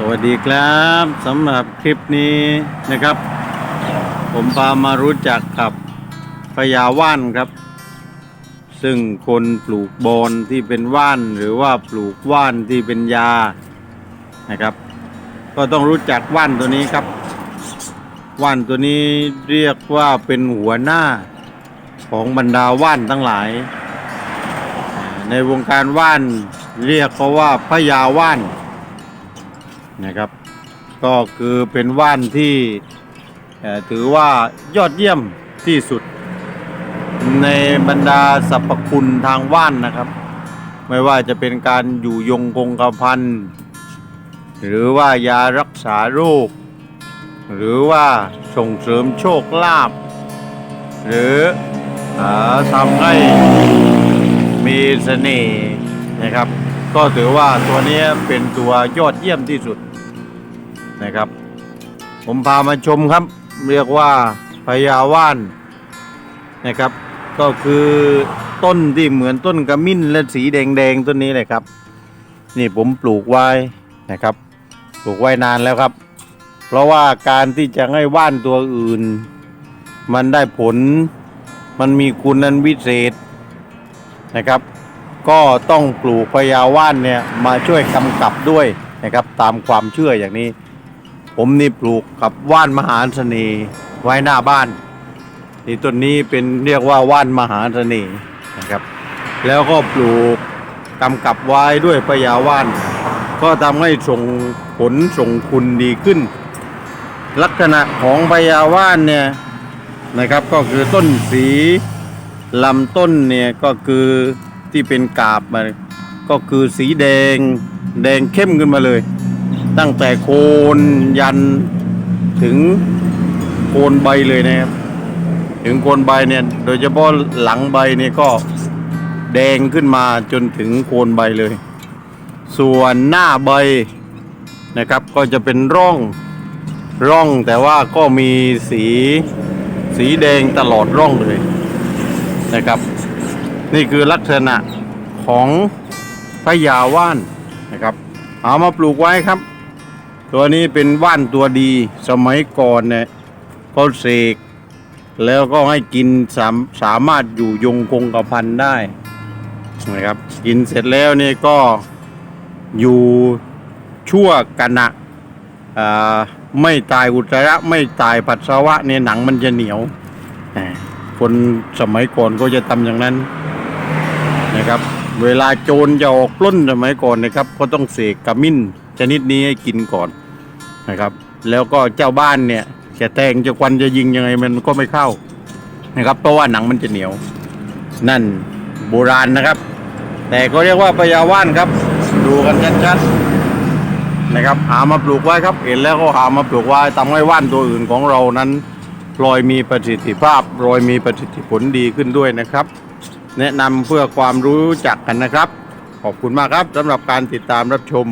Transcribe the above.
สวัสดีครับสำหรับคลิปนี้นะครับ ผมพามารู้จักกับพญาว่านครับ ซึ่งคนปลูกบอนที่เป็นว่านหรือว่าปลูกว่านที่เป็นยานะครับ ก็ต้องรู้จักว่านตัวนี้ครับ ว่านตัวนี้เรียกว่าเป็นหัวหน้าของบรรดาว่านทั้งหลาย ในวงการว่านเรียกเขาว่าพญาว่าน นะครับ ก็คือเป็นว่านที่ถือว่ายอดเยี่ยมที่สุด ในบรรดาสรรพคุณทางว่านนะครับ ไม่ว่าจะเป็นการอยู่ยงคงกระพันหรือว่ายารักษาโรค หรือว่าส่งเสริมโชคลาภหรืออทำให้มีเสน่ห์นะครับ ก็ถือว่าตัวนี้เป็นตัวยอดเยี่ยมที่สุดนะครับ ผมพามาชมครับ เรียกว่าพญาว่านนะครับ ก็คือต้นที่เหมือนต้นกระมิ้นและสีแดงๆต้นนี้เลยครับ นี่ผมปลูกไว้นะครับ ปลูกไว้นานแล้วครับ เพราะว่าการที่จะให้ว่านตัวอื่น มันได้ผลมันมีคุณนันวิเศษนะครับ ก็ต้องปลูกพญาว่านเนี่ยมาช่วยกำกับด้วยนะครับตามความเชื่ออย่างนี้ ผมนี่ปลูกกับว่านมหาเสน่ห์ไว้หน้าบ้านนี่ต้นนี้เป็นเรียกว่าว่านมหาเสน่ห์นะครับ แล้วก็ปลูกกำกับไว้ด้วยพญาว่าน ก็ทำให้ส่งผลส่งคุณดีขึ้น ลักษณะของพญาว่านเนี่ยนะครับก็คือต้นสีลำต้นเนี่ยก็คือ ที่เป็นกาบมาก็คือสีแดงแดงเข้มขึ้นมาเลย ตั้งแต่โคนยันถึงโคนใบเลยนะครับ ถึงโคนใบเนี่ยโดยเฉพาะหลังใบเนี่ยก็แดงขึ้นมาจนถึงโคนใบเลย ส่วนหน้าใบนะครับก็จะเป็นร่องร่องแต่ว่าก็มีสีสีแดงตลอดร่องเลยนะครับ นี่คือลักษณะของพญาว่านนะครับ เอามาปลูกไว้ครับ ตัวนี้เป็นว่านตัวดีสมัยก่อนเนี่ยเขาเสกแล้วก็ให้กินสามสามารถอยู่ยงคงกระพันได้นะครับกินเสร็จแล้วนี่ก็อยู่ชั่วกะนะไม่ตายอุจจาระไม่ตายปัสสาวะเนี่ยหนังมันจะเหนียวคนสมัยก่อนก็จะทำอย่างนั้น นะครับ เวลาโจรจะออกปล้นสมัยก่อนนะครับ ก็ต้องเสกกระมิ้นชนิดนี้ให้กินก่อนนะครับ แล้วก็เจ้าบ้านเนี่ยจะแทงจะควันจะยิงยังไงมันก็ไม่เข้านะครับเพราะว่าหนังมันจะเหนียว นั่นโบราณนะครับ แต่ก็เรียกว่าพยาว่านครับ ดูกันชัดๆนะครับหามาปลูกไว้ครับ เห็นแล้วก็หามาปลูกไว้ทำให้ว่านตัวอื่นของเรานั้นลอยมีประสิทธิภาพพลอยมีประสิทธิผลดีขึ้นด้วยนะครับ แนะนำเพื่อความรู้จักกันนะครับ ขอบคุณมากครับสำหรับการติดตามรับชม